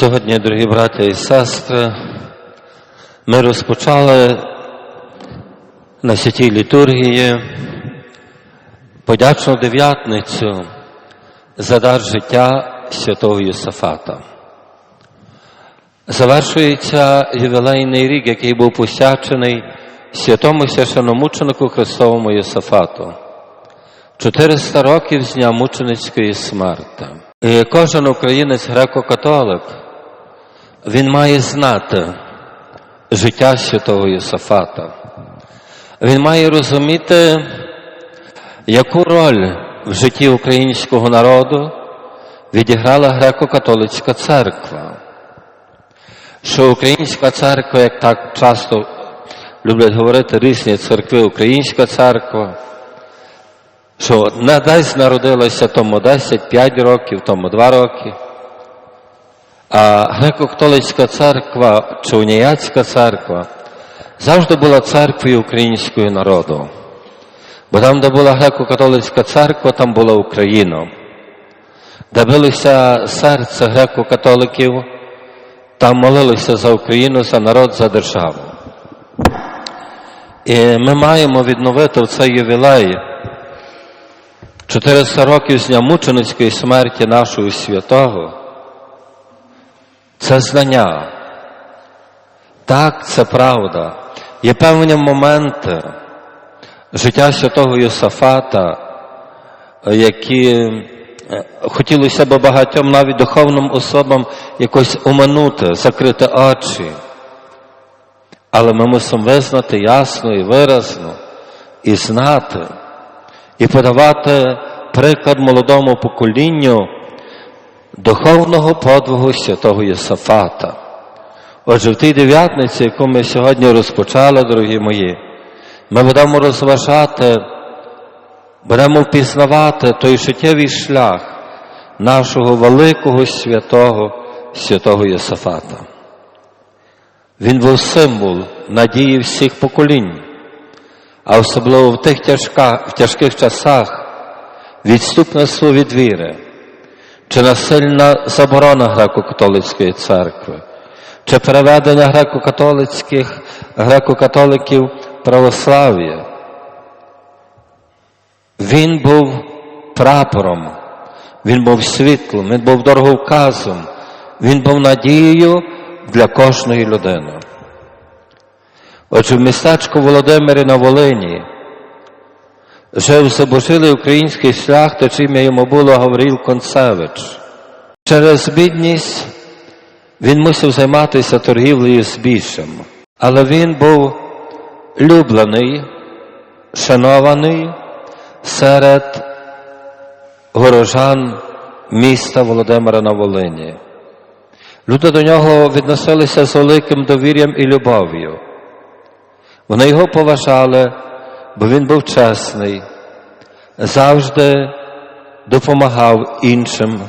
Сьогодні, дорогі браття і сестри, ми розпочали на святій літургії подячну дев'ятницю за дар життя святого Йосафата. Завершується ювілейний рік, який був посвячений святому священомученику Христовому Йосафату. 400 років з дня мученицької смерти. І кожен українець греко-католик, він має знати життя святого Йосафата. Він має розуміти, яку роль в житті українського народу відіграла греко-католицька церква. Що українська церква, як так часто люблять говорити різні церкви, українська церква, що десь народилася тому 10, 5 років, тому 2 роки. А греко-католицька церква чи уніяцька церква завжди була церквою українського народу. Бо там, де була греко-католицька церква, там була Україна. Де билося серце греко-католиків, там молилися за Україну, за народ, за державу. І ми маємо відновити в цей ювілей 400 років з дня мученицької смерті нашого святого. Це знання. Так, це правда. Є певні моменти життя святого Йосафата, які е, хотілося б багатьом навіть духовним особам якось оминути, закрити очі. Але ми мусимо визнати ясно і виразно, і знати, і подавати приклад молодому поколінню духовного подвигу святого Єсафата. Отже, в тій дев'ятниці, яку ми сьогодні розпочали, дорогі мої, ми будемо розважати, будемо впізнавати той життєвий шлях нашого великого святого святого Єсафата. Він був символ надії всіх поколінь, а особливо в тих тяжка, в тяжких часах відступництво від віри, чи насильна заборона греко-католицької церкви, чи переведення греко-католицьких греко-католиків православ'я. Він був прапором, він був світлом, він був дороговказом, він був надією для кожної людини. Отже, в містечку Володимирі на Волині жив забожилий український шляхтич, ім'я йому було Гавріл Концевич. Через бідність він мусив займатися торгівлею з більшим, але він був люблений, шанований серед горожан міста Володимира на Волині. Люди до нього відносилися з великим довір'ям і любов'ю. Вони його поважали, бо він був чесний, завжди допомагав іншим.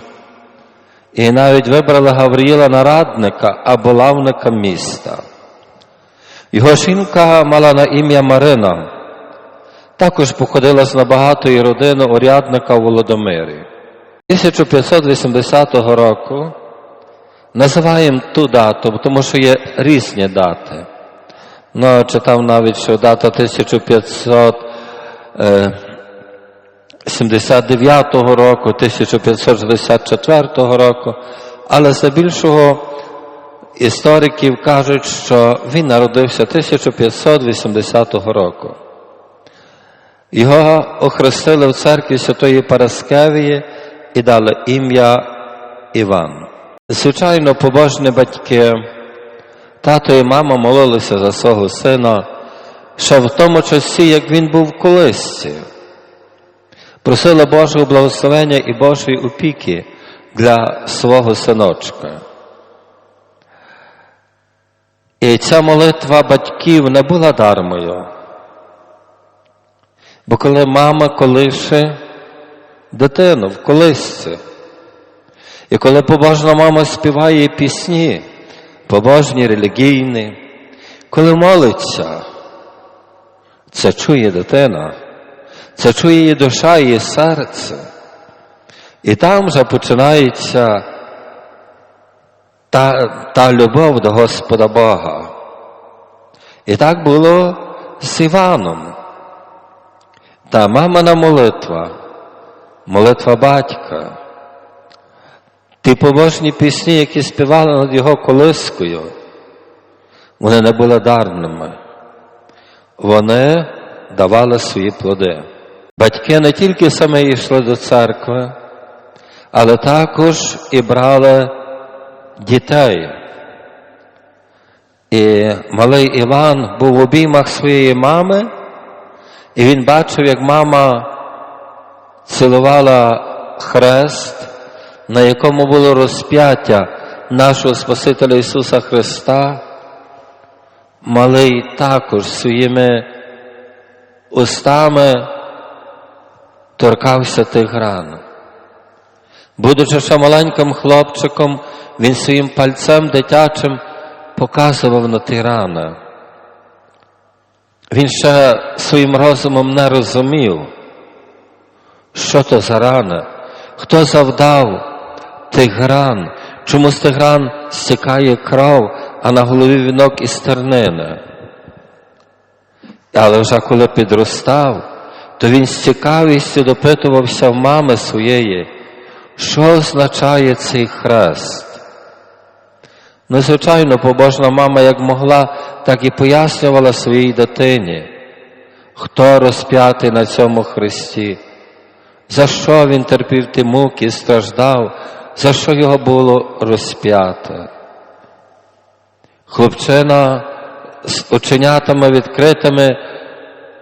І навіть вибрали Гавріла на радника або лавника міста. Його жінка мала на ім'я Марина, також походила з набагатої родини урядника у Володимирі. 1580 року називаємо ту дату, тому що є різні дати. Ну, читав навіть, що дата 1579 року, 1564 року, але здебільшого істориків кажуть, що він народився 1580 року. Його охрестили в церкві Святої Параскевії і дали ім'я Іван. Звичайно, побожні батьки, тато і мама молилися за свого сина, ще в тому часі, як він був в колисці. Просили Божого благословення і Божої опіки для свого синочка. І ця молитва батьків не була дармою. Бо коли мама колише дитину в колисці, і коли побожна мама співає пісні, побожні, релігійні, коли молиться, це чує дитина, це чує її душа, її серце. І там вже починається та, та любов до Господа Бога. І так було з Іваном. Та мамина молитва, молитва батька, ті побожні пісні, які співали над його колискою, вони не були дарними. Вони давали свої плоди. Батьки не тільки саме йшли до церкви, але також і брали дітей. І малий Іван був в обіймах своєї мами, і він бачив, як мама цілувала хрест, на якому було розп'яття нашого Спасителя Ісуса Христа. Малий також своїми устами торкався тих ран. Будучи ще маленьким хлопчиком, він своїм пальцем дитячим показував на ті рани. Він ще своїм розумом не розумів, що то за рани, хто завдав тих ран, чому з тих ран стікає кров, а на голові вінок із тернини. Але вже коли підростав, то він з цікавістю допитувався в мами своєї, що означає цей хрест. Ну, звичайно, побожна мама як могла, так і пояснювала своїй дитині, хто розп'ятий на цьому хресті, за що він терпів ті муки, страждав, за що його було розп'яте. Хлопчина з оченятами відкритими,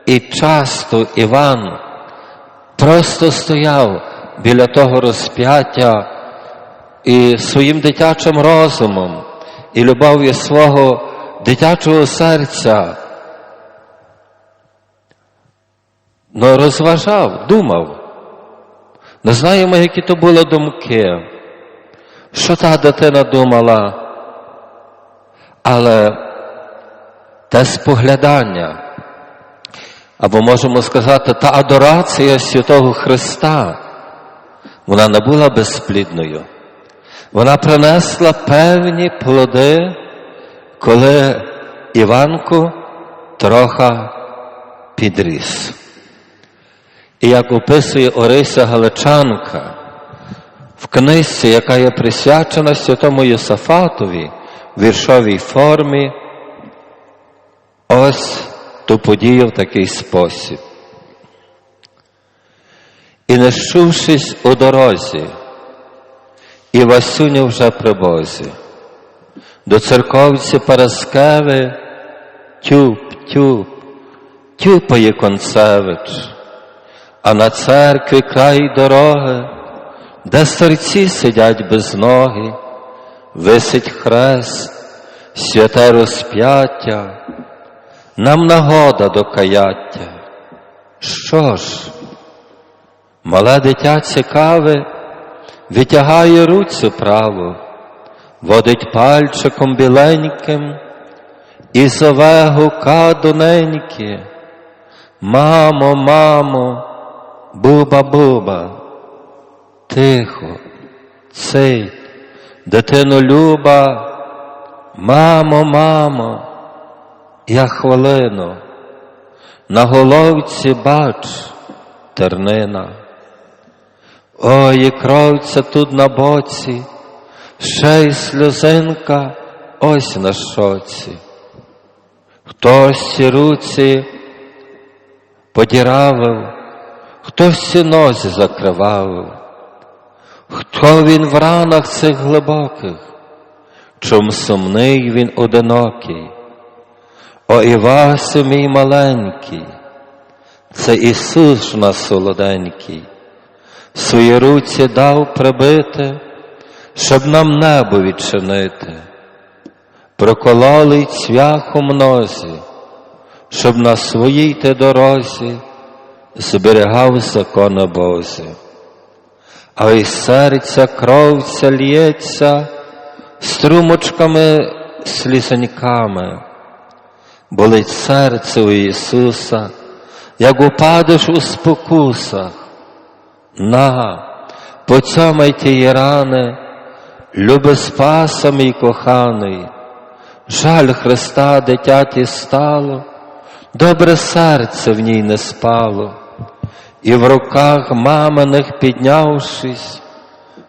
і часто Іван просто стояв біля того розп'яття і своїм дитячим розумом і любов'ю свого дитячого серця. Ну, розважав, думав. Не знаємо, які то були думки, що та дитина думала, але те споглядання, або можемо сказати, та адорація святого Христа, вона не була безплідною. Вона принесла певні плоди, коли Іванку трохи підріс. І як описує Орися Галичанка в книжці, яка є присвячена святому Йосафатові в віршовій формі, ось ту подію в такий спосіб. І не щувшись у дорозі, і Васюню вже при Бозі, до церковці Параскеви тюп, тюп, тюпає концевич, а на церкві край дороги, де старці сидять без ноги, висить хрест, святе розп'яття, нам нагода до каяття. Що ж, мале дитя цікаве, витягає руцю праву, водить пальчиком біленьким і зове гука доненьки. Мамо, мамо, буба, буба, тихо, цей, дитино люба, мамо, мамо, я хвилину, на головці бач тернина. Ой, кровця тут на боці, ще й сльозинка ось на шоці. Хтось ці руці подіравив, хтось ці нозі закривавив, хто він в ранах цих глибоких, чом сумний він одинокий. О Івасю мій маленький, це Ісус ж нас солоденький, свої руці дав прибити, щоб нам небо відчинити, прокололий цвях у мнозі, щоб на своїй ти дорозі зберігав закони Бозі. А із серця кровця лється струмочками слізоньками, болить серце у Ісуса, як упадеш у спокусах. На, поцьомай тієї рани, Любе Спаса мій коханий, жаль Христа дитяті стало, добре серце в ній не спало, і в руках маминих піднявшись,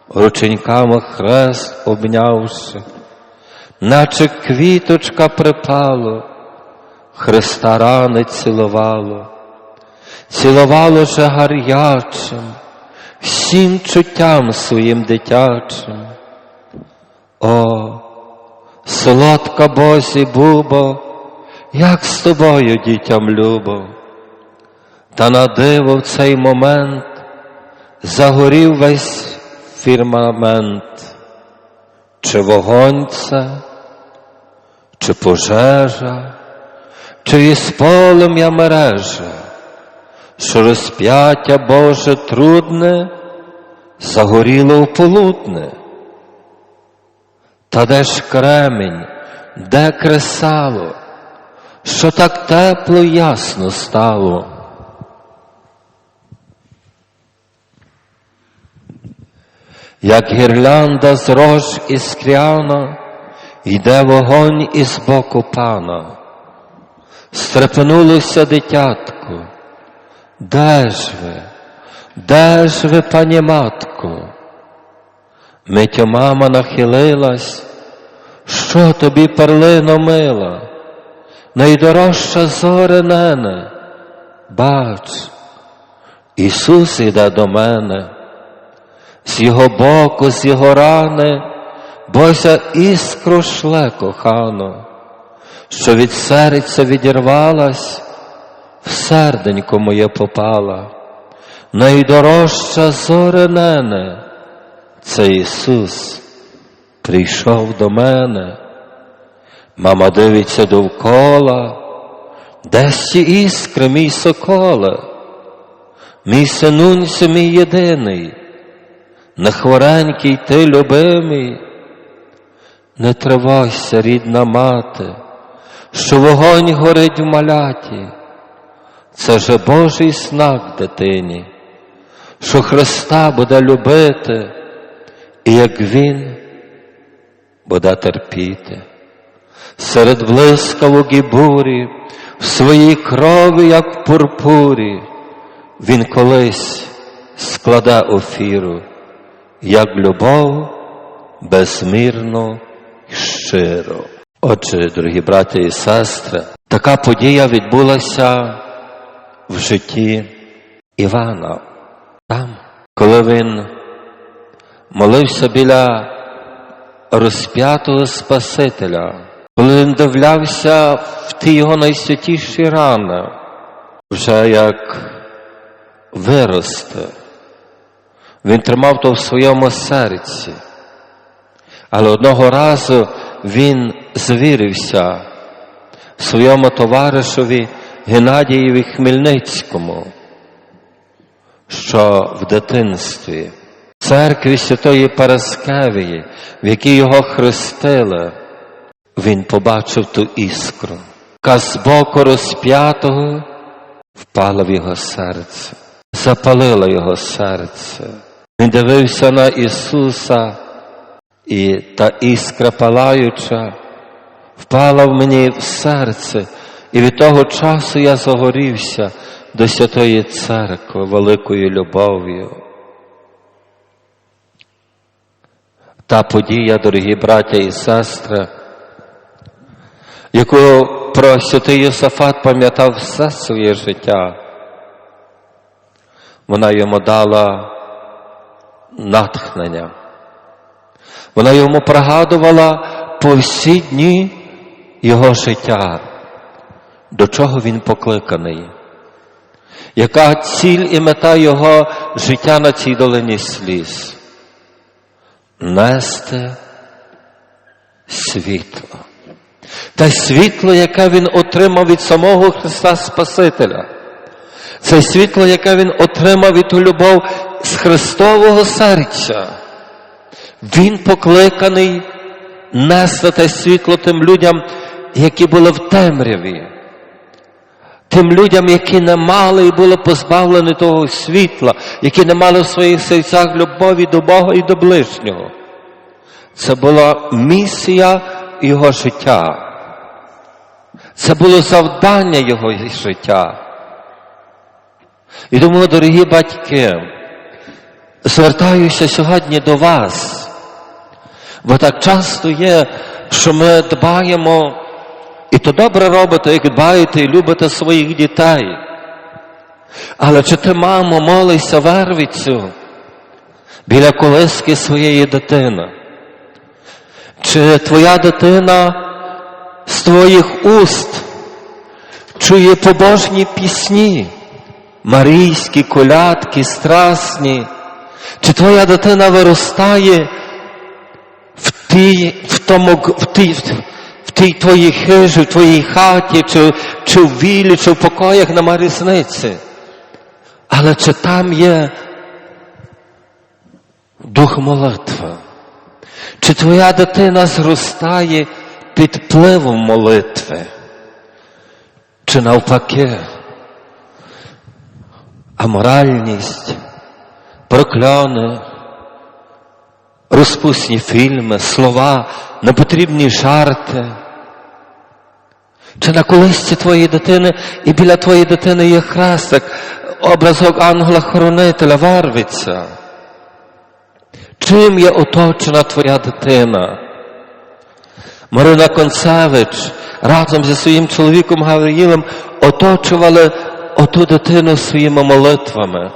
рученьками хрест обнявши, наче квіточка припало, Христа рани цілувало, цілувало же гарячим, всім чуттям своїм дитячим. О, солодка Бозі Бубо, як з тобою дітям любо, та на диво в цей момент загорів весь фірмамент, чи вогонь це, чи пожежа, чи із полум'я мережа, що розп'яття Боже трудне загоріло в полудне. Та де ж кремінь, де кресало, що так тепло ясно стало? Як гірлянда з рож іскряна, йде вогонь із боку пана. Стрепенулося дитятко, де ж ви, де ж ви, пані матко? Митю мама нахилилась, що тобі перлино мила, найдорожча зоре нене, бач, Ісус іде до мене, з його боку, з його рани, Божа іскру шле кохано, що від серця відірвалась, в серденько моє попала, найдорожча зоре нене, це Ісус прийшов до мене. Мама дивиться довкола, десь ті іскри, мій соколе, мій синунься, мій єдиний, нехворенький ти любимий, не тривайся, рідна мати, що вогонь горить в маляті, це же Божий знак дитині, що Христа буде любити і як Він буде терпіти. Серед блискавок і бурі, в своїй крові, як в пурпурі, Він колись складе офіру, як любов безмірно й щиро. Отже, дорогі брати і сестри, така подія відбулася в житті Івана, там, коли він молився біля розп'ятого Спасителя, коли він дивлявся в ті його найсвятіші рани, вже як виросте, він тримав то в своєму серці. Але одного разу він звірився своєму товаришові Геннадієві Хмельницькому, що в дитинстві церкві Святої Параскевії, в якій його хрестили, він побачив ту іскру, яка з боку розп'ятого впала в його серце, запалила його серце. Він дивився на Ісуса, і та іскра палаюча впала в мені в серце, і від того часу я загорівся до Святої Церкви великою любов'ю. та подія, дорогі браття і сестри, яку про святий Йосафат пам'ятав все своє життя, вона йому дала натхнення. Вона йому пригадувала по всі дні його життя, до чого він покликаний, яка ціль і мета його життя на цій долині сліз нести світло. Те світло, яке він отримав від самого Христа Спасителя. Це світло, яке він отримав від ту любов з Христового серця. Він покликаний нести те світло тим людям, які були в темряві. Тим людям, які не мали і були позбавлені того світла, які не мали в своїх серцях любові до Бога і до ближнього. Це була місія його життя. Це було завдання його життя. І тому, дорогі батьки, звертаюся сьогодні до вас, бо так часто є, що ми дбаємо, і то добре робите, як дбаєте і любите своїх дітей. Але чи ти, мамо, молишся вервицю біля колиски своєї дитини? Чи твоя дитина з твоїх уст чує побожні пісні, марійські, колядки, страсні? Чи твоя дитина виростає в тій, в тому, в тій, в тій твоїй хижі, в твоїй хаті, чи, чи в вілі, чи в покоях нема різниці? Але чи там є дух молитви? Чи твоя дитина зростає під впливом молитви? Чи навпаки? Аморальність, прокляни, розпусні фільми, слова, непотрібні жарти. Чи на колисці твоєї дитини і біля твоєї дитини є хрестик, образок ангела-хоронителя вервиться? Чим є оточена твоя дитина? Марина Концевич разом зі своїм чоловіком Гавриїлем оточували оту дитину своїми молитвами.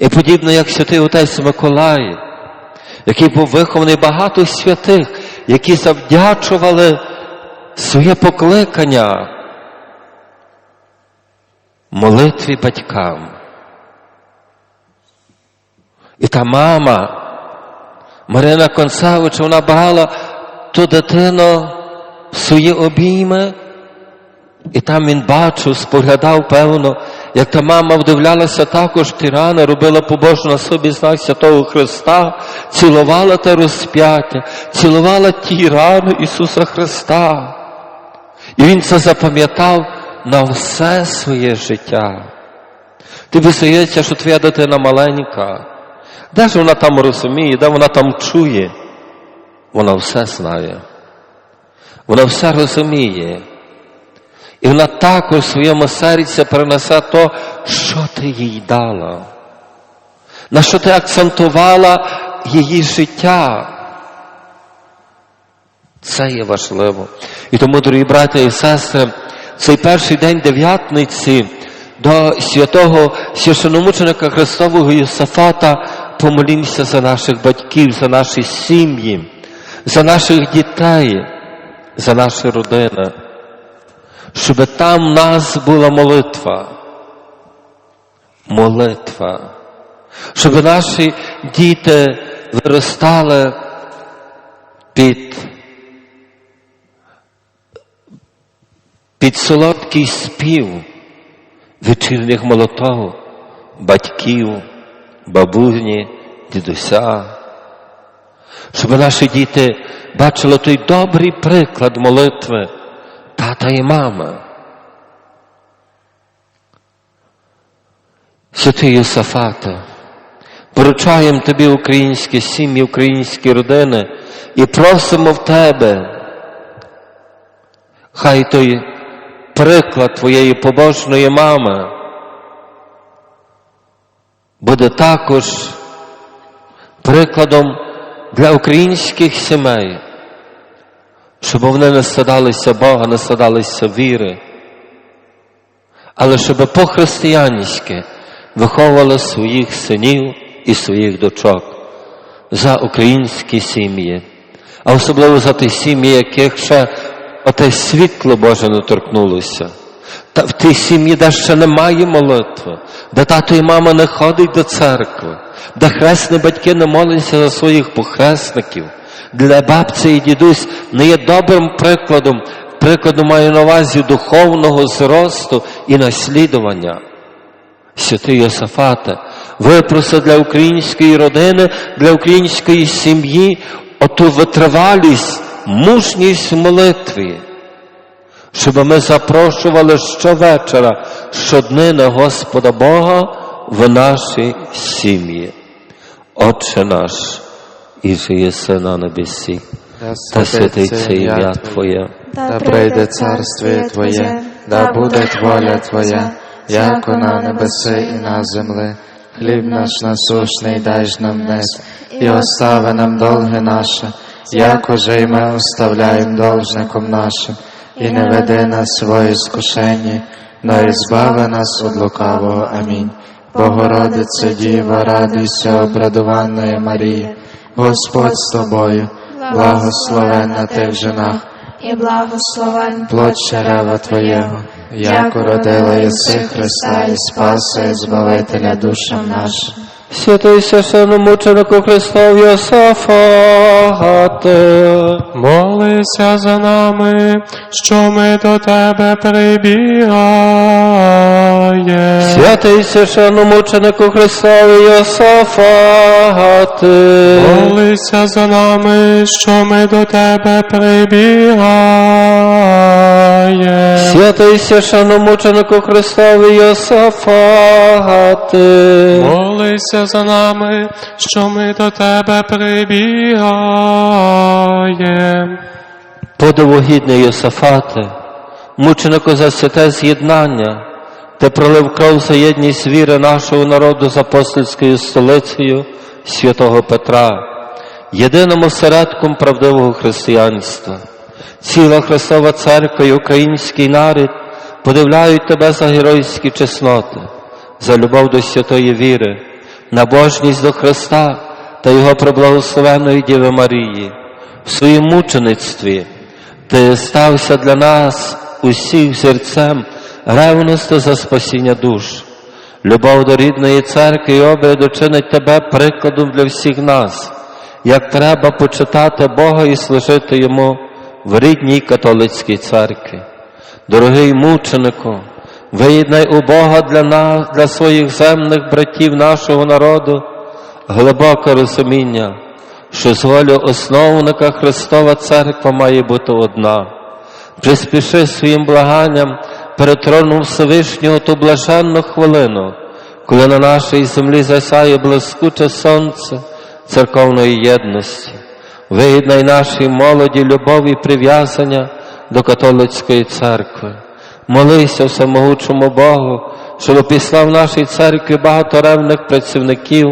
І подібно як святий отець Миколай, який був вихований багато святих, які завдячували своє покликання молитві батькам. І та мама, Марина Концевич, вона брала ту дитину в свої обійми, і там він бачив, споглядав, певно, як та мама вдивлялася також ті рани, робила побожно на собі знак Святого Христа, цілувала те розп'яття, цілувала ті рани Ісуса Христа. І він це запам'ятав на все своє життя. Тобі здається, що твоя дитина маленька. Де ж вона там розуміє, де вона там чує? Вона все знає. Вона все розуміє. І вона також в своєму серці перенесе то, що ти їй дала, на що ти акцентувала її життя. Це є важливо. І тому, дорогі брати і сестри, цей перший день дев'ятниці до святого священомученика Христового Йосафата помолімося за наших батьків, за наші сім'ї, за наших дітей, за наші родини, щоб там в нас була молитва. Молитва. Щоб наші діти виростали під, під солодкий спів вечірніх молотов, батьків, бабуні, дідуся, щоб наші діти бачили той добрий приклад молитви тата і мами. Святий Йосафате, поручаємо тобі українські сім'ї, українські родини і просимо в тебе. Хай той приклад твоєї побожної мами буде також прикладом для українських сімей, щоб вони не стадалися Бога, не стадалися віри, але щоб по-християнськи виховували своїх синів і своїх дочок за українські сім'ї, а особливо за ті сім'ї, яких ще оте світло Боже не торкнулося. Та в тій сім'ї, де ще немає молитви, де тато і мама не ходять до церкви, де хресні батьки не моляться за своїх похресників, для бабці і дідусь не є добрим прикладом, прикладом маю на увазі духовного зросту і наслідування. Святий Йосафате, випроси для української родини, для української сім'ї оту витривалість, мужність в молитві, щоб ми запрошували щовечора, щоднини Господа Бога в наші сім'ї. Отче наш, і же єси на небесі. Да Та святиться ім'я Твоє. да прийде царствіє Твоє, да буде воля Твоя, як на небеси і на земли. Хліб наш насушний дай ж нам днес, і остави нам долги наші, як уже й ми оставляємо должником нашим, і не веди нас в свої скушення, но і збави нас від лукавого. Амінь. Богородице Діва, радуйся, обрадованої Марії, Господь з тобою, благословенна ти в жінах, і благословен плод чрева Твоєго, як уродила єси Христа і Спаса і Збавителя душам нашим. Святий священномученику Христов Йосафате. Молися за нами, що ми до тебе прибігаємо. Святий священномученику Христові Йосафате. Молися за нами, що ми до тебе прибігаємо. Святий священномученику Христові Йосафате. Молися за нами, що ми до тебе прибігаємо. Подивогідний Йосафате, мученику за святе з'єднання, ти пролив кров за єдність віри нашого народу з апостольською столицею святого Петра, єдиним осередком правдивого християнства. Ціла Христова Церква і український народ подивляють тебе за геройські чесноти, за любов до святої віри, набожність до Христа та Його преблагословеної Діви Марії. В своїм мучеництві ти стався для нас усіх зірцем ревності за спасіння душ. Любов до рідної церкви і обряду чинить тебе прикладом для всіх нас, як треба почитати Бога і служити Йому в рідній католицькій церкві. Дорогий мученику, виєднай у Бога для нас, для своїх земних братів нашого народу глибоке розуміння, що з волю основника Христова Церква має бути одна. Приспіши своїм благанням перед троном Всевишнього ту блаженну хвилину, коли на нашій землі засяє блискуче сонце церковної єдності. Виєднай нашій молоді любов і прив'язання до католицької церкви. Молися всемогучому Богу, щоб післав нашій церкві багато ревних працівників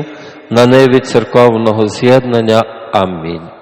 на ниві церковного з'єднання. Амінь.